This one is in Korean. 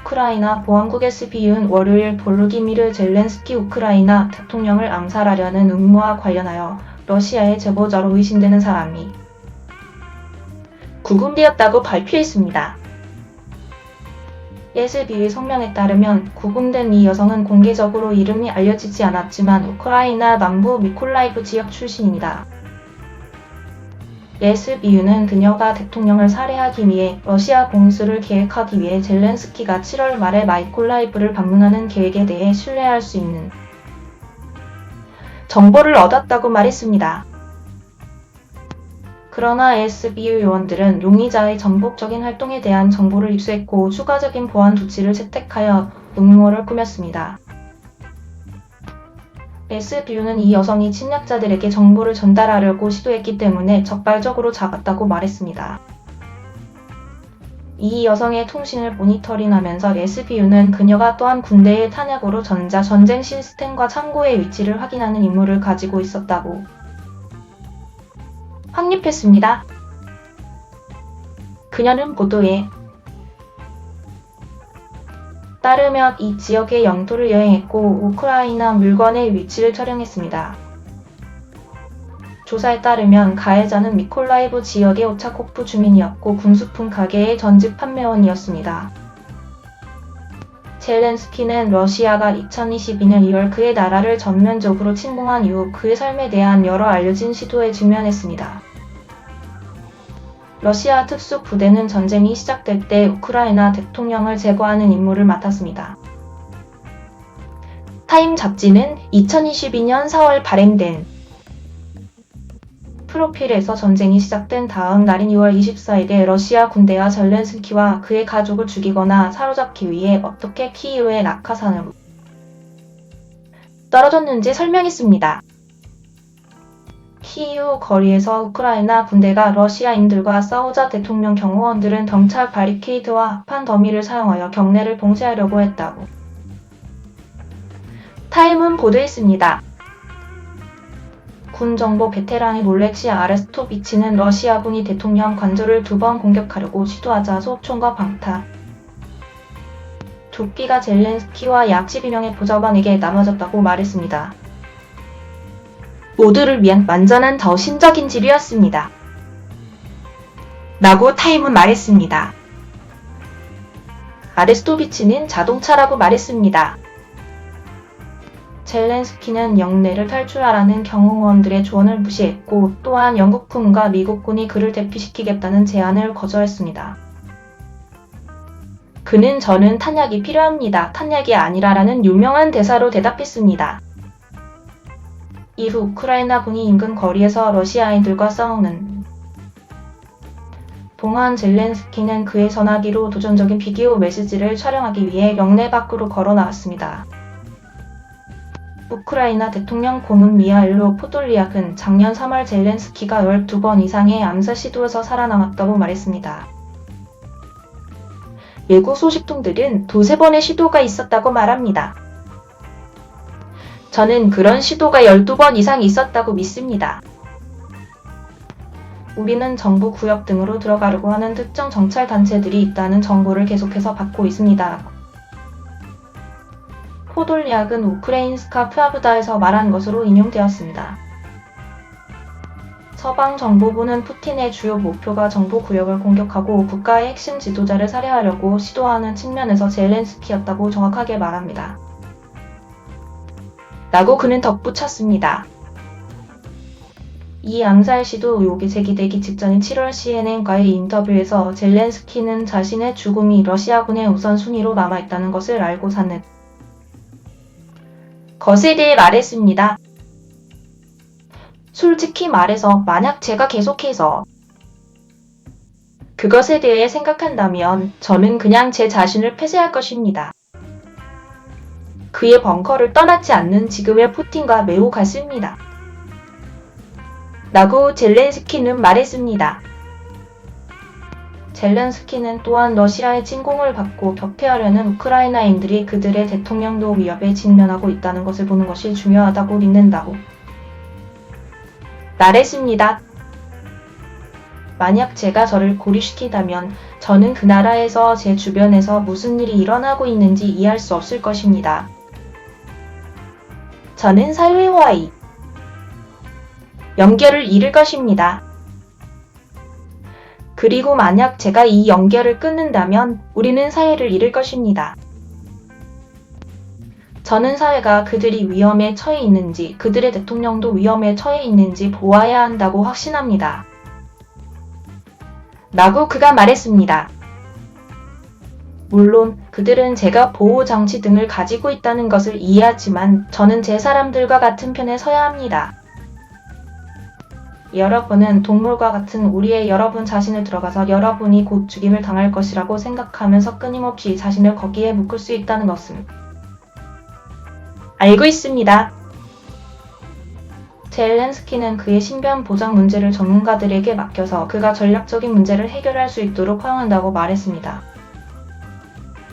우크라이나 보안국 SBU는 월요일 볼로디미르 젤렌스키 우크라이나 대통령을 암살하려는 음모와 관련하여 러시아의 제보자로 의심되는 사람이 구금되었다고 발표했습니다. SBU의 성명에 따르면 구금된 이 여성은 공개적으로 이름이 알려지지 않았지만 우크라이나 남부 미콜라이브 지역 출신입니다. SBU는 그녀가 대통령을 살해하기 위해 러시아 공수를 계획하기 위해 젤렌스키가 7월 말에 마이콜라이브를 방문하는 계획에 대해 신뢰할 수 있는 정보를 얻었다고 말했습니다. 그러나 SBU 요원들은 용의자의 전폭적인 활동에 대한 정보를 입수했고 추가적인 보안 조치를 채택하여 음모를 꾸몄습니다. SBU는 이 여성이 침략자들에게 정보를 전달하려고 시도했기 때문에 적발적으로 잡았다고 말했습니다. 이 여성의 통신을 모니터링하면서 SBU는 그녀가 또한 군대의 탄약으로 전자 전쟁 시스템과 창고의 위치를 확인하는 임무를 가지고 있었다고 확립했습니다. 그녀는 보도에 따르면 이 지역의 영토를 여행했고 우크라이나 물건의 위치를 촬영했습니다. 조사에 따르면 가해자는 미콜라이브 지역의 오차코프 주민이었고 군수품 가게의 전직 판매원이었습니다. 젤렌스키는 러시아가 2022년 2월 그의 나라를 전면적으로 침공한 이후 그의 삶에 대한 여러 알려진 시도에 직면했습니다. 러시아 특수부대는 전쟁이 시작될 때 우크라이나 대통령을 제거하는 임무를 맡았습니다. 타임 잡지는 2022년 4월 발행된 프로필에서 전쟁이 시작된 다음 날인 2월 24일에 러시아 군대가 젤렌스키와 그의 가족을 죽이거나 사로잡기 위해 어떻게 키이우의 낙하산으로 떨어졌는지 설명했습니다. 키이우 거리에서 우크라이나 군대가 러시아인들과 싸우자 대통령 경호원들은 경찰 바리케이드와 합판 더미를 사용하여 경내를 봉쇄하려고 했다고 타임은 보도했습니다. 군 정보 베테랑인 롤렉시 아레스토비치는 러시아군이 대통령 관저를 두 번 공격하려고 시도하자 소총과 방타, 조끼가 젤렌스키와 약 12명의 보좌관에게 나눠졌다고 말했습니다. 모두를 위한 완전한 더 신적인 질이었습니다. 라고 타임은 말했습니다. 아레스토비치는 자동차라고 말했습니다. 젤렌스키는 영내를 탈출하라는 경호원들의 조언을 무시했고 또한 영국군과 미국군이 그를 대피시키겠다는 제안을 거절했습니다. 그는 저는 탄약이 필요합니다. 탄약이 아니라라는 유명한 대사로 대답했습니다. 이후 우크라이나 군이 인근 거리에서 러시아인들과 싸우는 동안 젤렌스키는 그의 전화기로 도전적인 비디오 메시지를 촬영하기 위해 영내 밖으로 걸어 나왔습니다. 우크라이나 대통령 고문 미하일로 포돌리악은 작년 3월 젤렌스키가 12번 이상의 암살 시도에서 살아남았다고 말했습니다. 외국 소식통들은 두세 번의 시도가 있었다고 말합니다. 저는 그런 시도가 12번 이상 있었다고 믿습니다. 우리는 정부 구역 등으로 들어가려고 하는 특정 정찰 단체들이 있다는 정보를 계속해서 받고 있습니다. 포돌리악은 우크레인스카 프라브다에서 말한 것으로 인용되었습니다. 서방 정보부는 푸틴의 주요 목표가 정보 구역을 공격하고 국가의 핵심 지도자를 살해하려고 시도하는 측면에서 젤렌스키였다고 정확하게 말합니다. 라고 그는 덧붙였습니다. 이 암살 시도 의혹이 제기되기 직전인 7월 CNN과의 인터뷰에서 젤렌스키는 자신의 죽음이 러시아군의 우선순위로 남아있다는 것을 알고 사는 것에 대해 말했습니다. 솔직히 말해서 만약 제가 계속해서 그것에 대해 생각한다면 저는 그냥 제 자신을 폐쇄할 것입니다. 그의 벙커를 떠나지 않는 지금의 푸틴과 매우 같습니다. 라고 젤렌스키는 말했습니다. 젤렌스키는 또한 러시아의 침공을 받고 격퇴하려는 우크라이나인들이 그들의 대통령도 위협에 직면하고 있다는 것을 보는 것이 중요하다고 믿는다고 말했습니다. 만약 제가 저를 고립시키다면 저는 그 나라에서 제 주변에서 무슨 일이 일어나고 있는지 이해할 수 없을 것입니다. 저는 사회와의 연결을 잃을 것입니다. 그리고 만약 제가 이 연결을 끊는다면 우리는 사회를 잃을 것입니다. 저는 사회가 그들이 위험에 처해 있는지, 그들의 대통령도 위험에 처해 있는지 보아야 한다고 확신합니다. 라고 그가 말했습니다. 물론 그들은 제가 보호 장치 등을 가지고 있다는 것을 이해하지만 저는 제 사람들과 같은 편에 서야 합니다. 여러분은 동물과 같은 우리의 여러분 자신을 들어가서 여러분이 곧 죽임을 당할 것이라고 생각하면서 끊임없이 자신을 거기에 묶을 수 있다는 것은 알고 있습니다. 젤렌스키는 그의 신변 보장 문제를 전문가들에게 맡겨서 그가 전략적인 문제를 해결할 수 있도록 허용한다고 말했습니다.